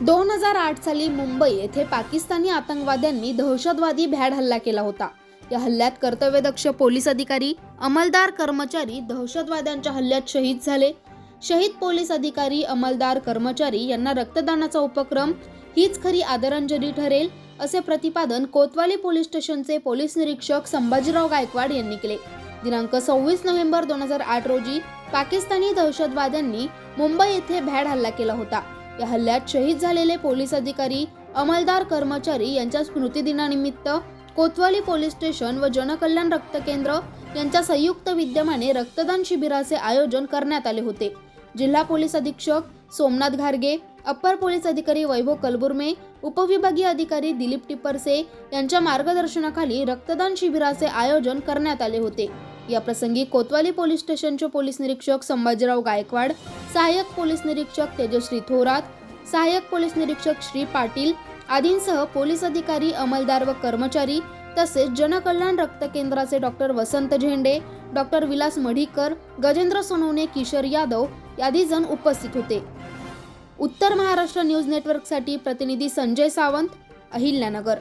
दोन हजार आठ साली मुंबई येथे पाकिस्तानी आतंकवाद्यांनी दहशतवादी भ्याड हल्ला केला होता. या हल्ल्यात कर्तव्यदक्ष पोलीस अधिकारी अंमलदार कर्मचारी दहशतवाद्यांच्या हल्ल्यात शहीद झाले. शहीद पोलीस अधिकारी अंमलदार कर्मचारी यांना रक्तदानाचा उपक्रम हीच खरी आदरांजली ठरेल असे प्रतिपादन कोतवाली पोलीस स्टेशनचे पोलीस निरीक्षक संभाजीराव गायकवाड यांनी केले. दिनांक सव्वीस नोव्हेंबर दोन हजार आठ रोजी पाकिस्तानी दहशतवाद्यांनी मुंबई येथे भ्याड हल्ला केला होता. या हल्ल्यात शहीद झालेले पोलीस अधिकारी अंमलदार कर्मचारी यांच्या स्मृतिदिनानिमित्त कोतवाली पोलीस स्टेशन व जनकल्याण रक्त केंद्र यांच्या संयुक्त विद्यमाने रक्तदान शिबिराचे आयोजन करण्यात आले होते. जिल्हा पोलीस अधीक्षक सोमनाथ घारगे अप्पर पोलीस अधिकारी वैभव कलबुर्मे उपविभागीय अधिकारी दिलीप टिप्परसे यांच्या मार्गदर्शनाखाली रक्तदान शिबिराचे आयोजन करण्यात आले होते. या प्रसंगी कोतवाली पोलीस स्टेशनचे पोलीस निरीक्षक संभाजीराव गायकवाड सहाय्यक पोलीस निरीक्षक तेजश्री थोरात सहाय्यक पोलीस निरीक्षक श्री पाटील आदींसह पोलीस अधिकारी अंमलदार व कर्मचारी तसेच जनकल्याण रक्त केंद्राचे डॉक्टर वसंत झेंडे डॉक्टर विलास मढीकर गजेंद्र सोनवणे किशोर यादव आदी जण उपस्थित होते. उत्तर महाराष्ट्र न्यूज नेटवर्कसाठी प्रतिनिधी संजय सावंत अहिल्यानगर.